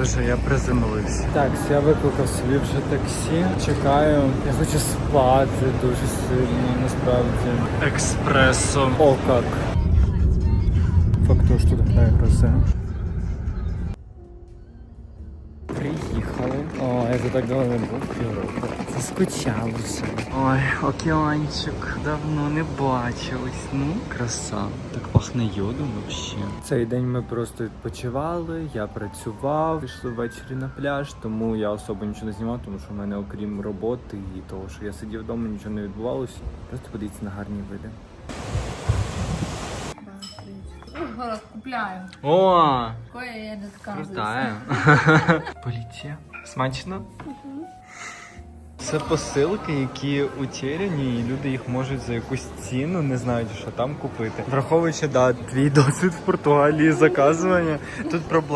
Боже, я приземлився. Так, я викликав собі вже таксі. Чекаю. Я хочу спати дуже сильно, насправді. Експресом. О, как. Факту, що тут грає грозе. Я так давно не був півроку. Заскучав вже. Ой, океанчик, давно не бачились. Ну, краса. Так пахне йодом вообще. Цей день ми просто відпочивали, я працював, пішли ввечері на пляж, тому я особо нічого не знімав, тому що в мене окрім роботи і того, що я сидів вдома, нічого не відбувалося. Просто подивіться на гарні види. Купляю. О, Кое я не крутая. Поліція. Смачно? Це посилки, які утеряні, і люди їх можуть за якусь ціну, не знають, що там купити. Враховуючи, да, твій досвід в Португалії заказування, тут проблема.